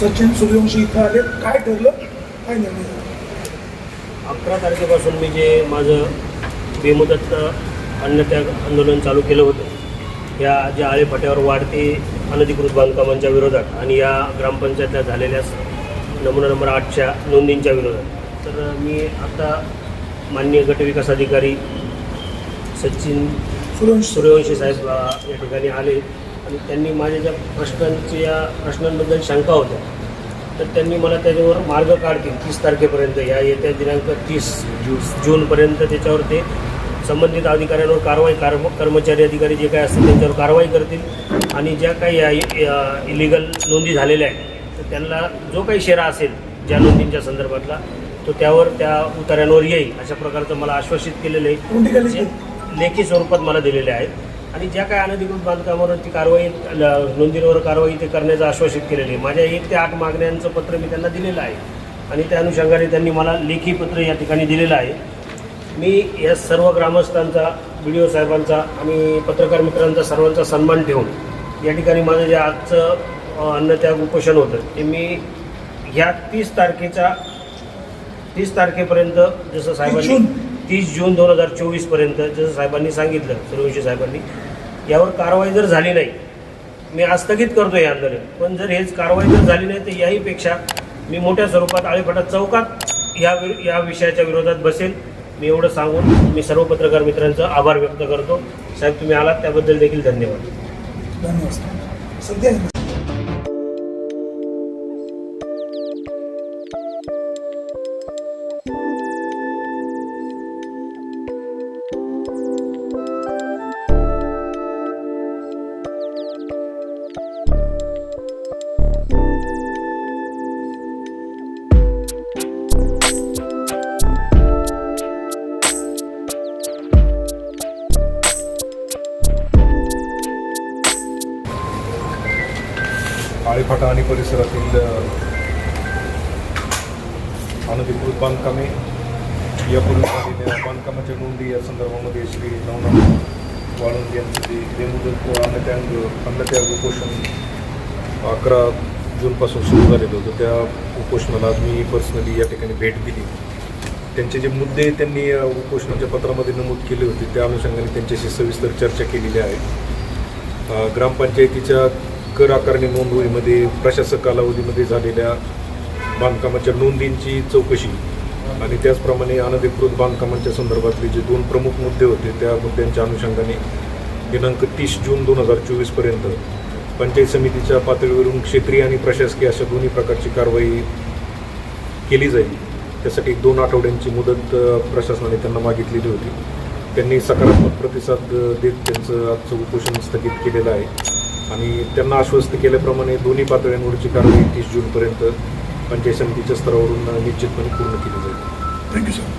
सचिन सूर्यवंशी इथं आले. काय ठरलं? काय निर्णय? अकरा तारखेपासून मी जे माझं बेमुदत अन्नत्याग आंदोलन चालू केलं होतं या ज्या आळेफाट्यावर वाढते अनधिकृत बांधकामांच्या विरोधात आणि या ग्रामपंचायतला झालेल्या नमुना नंबर आठच्या नोंदींच्या विरोधात. तर मी आता माननीय गटविकास अधिकारी सचिन सूर्यवंशी. सूर्यवंशी साहेब या ठिकाणी आले. आणि त्यांनी माझ्या ज्या प्रश्नांच्या प्रश्नांबद्दल शंका होत्या तर त्यांनी मला त्याच्यावर मार्ग काढतील. तीस तारखेपर्यंत या येत्या दिनांक तीस जून जूनपर्यंत त्याच्यावर ते संबंधित अधिकाऱ्यांवर कारवाई कर्म कर्मचारी अधिकारी जे काय असतील त्यांच्यावर कारवाई करतील. आणि ज्या काही या इलिगल नोंदी झालेल्या आहेत तर त्यांना जो काही शेरा असेल ज्या नोंदींच्या संदर्भातला तो त्यावर त्या उतार्यांवर येईल अशा प्रकारचं मला आश्वासित केलेलं आहे? जे- लेखी स्वरूपात मला दिलेले आहेत. आणि ज्या काही अनधिकृत बांधकामावरची कारवाई ल- नोंदींवर कारवाई ते करण्याचं आश्वासित केलेलं आहे. माझ्या एक ते आठ मागण्यांचं पत्र मी त्यांना दिलेलं आहे. आणि त्या अनुषंगाने त्यांनी मला लेखी पत्र या ठिकाणी दिलेलं आहे. मी या सर्व ग्रामस्थांचा बी ओ साहेबांचा आणि पत्रकार मित्रांचा सर्वांचा सन्मान ठेवून या ठिकाणी माझं जे आजचं अन्न अन्नत्याग उपोषण होतं ते मी ह्या तीस तारखेच्या तीस तारखेपर्यंत जसं साहेबांनी तीस जून दोन हजार चोवीसपर्यंत जसं साहेबांनी सांगितलं सूर्यवंशी साहेबांनी यावर कारवाई जर झाली नाही मी आस्थगित करतो हे आंदोलन. पण जर हेच कारवाई जर झाली नाही तर याहीपेक्षा मी मोठ्या स्वरूपात आळेफाटा चौकात या विर- या विषयाच्या विरोधात बसेल. मी एवढं सांगून मी सर्व पत्रकार मित्रांचा आभार व्यक्त करतो. साहेब तुम्ही आलात त्याबद्दल देखील धन्यवाद. धन्यवाद सध्या आणि परिसरातील अनधिकृत बांधकामे यापूर्वी झालेल्या बांधकामाच्या नोंदी या संदर्भामध्ये श्री नवनाथ वाळुंज यांचं जे अन्नत्यांग अन्नत्याग उपोषण अकरा जूनपासून सुरू झालेलं होतं त्या उपोषणाला आज मी पर्सनली या ठिकाणी भेट दिली त्यांचे जे मुद्दे त्यांनी उपोषणाच्या पत्रामध्ये नमूद केले होते त्या अनुषंगाने त्यांच्याशी सविस्तर चर्चा केलेली आहे ग्रामपंचायतीच्या कर आकारणी नोंदवहीमध्ये प्रशासक कालावधीमध्ये झालेल्या बांधकामाच्या नोंदींची चौकशी आणि त्याचप्रमाणे अनधिकृत बांधकामांच्या संदर्भातले जे दोन प्रमुख मुद्दे होते त्या मुद्द्यांच्या अनुषंगाने दिनांक तीस जून दोन हजार चोवीसपर्यंत पंचायत समितीच्या पातळीवरून क्षेत्रीय आणि प्रशासकीय अशा दोन्ही प्रकारची कारवाई केली जाईल. त्यासाठी दोन आठवड्यांची मुदत प्रशासनाने त्यांना मागितलेली होती. त्यांनी सकारात्मक प्रतिसाद देत त्यांचं आजचं उपोषण स्थगित केलेलं आहे. आणि त्यांना आश्वस्त केल्याप्रमाणे दोन्ही पातळ्यांवरची कारवाई तीस जूनपर्यंत पंचायत समितीच्या स्तरावरून निश्चितपणे पूर्ण केली जाईल. Thank you sir